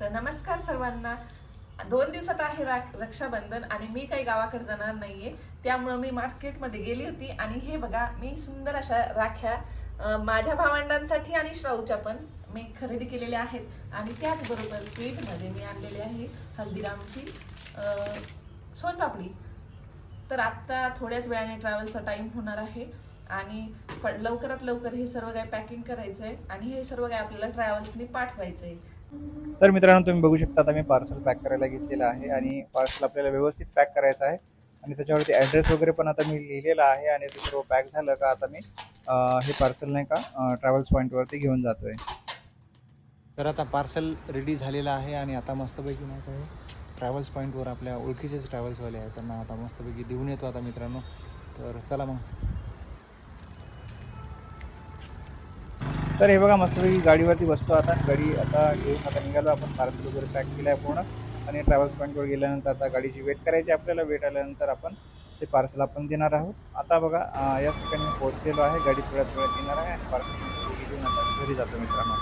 तर नमस्कार सर्वांना. दोन दिवसात आहे रा- रक्षाबंधन आणि मी काही गावाकडे जाणार नाही आहे त्यामुळं मी मार्केटमध्ये गेली होती आणि हे बघा मी सुंदर अशा राख्या माझ्या भावंडांसाठी आणि श्राऊच्या पण मी खरेदी केलेल्या आहेत. आणि त्याचबरोबर स्वीटमध्ये मी आणलेली आहे हल्दीरामची सोनपापडी. तर आत्ता थोड्याच वेळाने ट्रॅव्हलचा टाईम होणार आहे आणि पण लवकरात लवकर हे सर्व काही पॅकिंग करायचं आहे आणि हे सर्व काही आपल्याला ट्रॅव्हल्सनी पाठवायचं आहे तर मित्रांनो तुम्ही बघू शकता आता मी पार्सल पॅक करायला घेतलेलं आहे आणि पार्सल आपल्याला व्यवस्थित पॅक करायचं आहे. आणि त्याच्यावरती ॲड्रेस वगैरे पण आता मी लिहिलेला आहे आणि ते सर्व पॅक झालं का आता मी हे पार्सल नाही का ट्रॅव्हल्स पॉईंटवरती घेऊन जातोय. तर आता पार्सल रेडी झालेलं आहे आणि आता मस्तपैकी नाही आहे ट्रॅव्हल्स पॉईंटवर आपल्या ओळखीचेच ट्रॅव्हल्सवाले आहेत. त्यांना आता मस्तपैकी देऊन येतो आता मित्रांनो. तर चला मग. तर हे बघा मस्तपैकी गाडीवरती बसतो आता. गाडी आता घेऊन आता निघालो. आपण पार्सल वगैरे पॅक केलं आहे पूर्ण. आणि ट्रॅव्हल्स पॉईंटवर गेल्यानंतर आता गाडीची वेट करायची आपल्याला. वेट आल्यानंतर आपण ते पार्सल आपण देणार आहोत. आता बघा याच ठिकाणी पोहोचलेलो आहे. गाडी थोड्यात वेळात येणार आहे आणि पार्सल घेऊन आता घरी जातो मित्रांनो.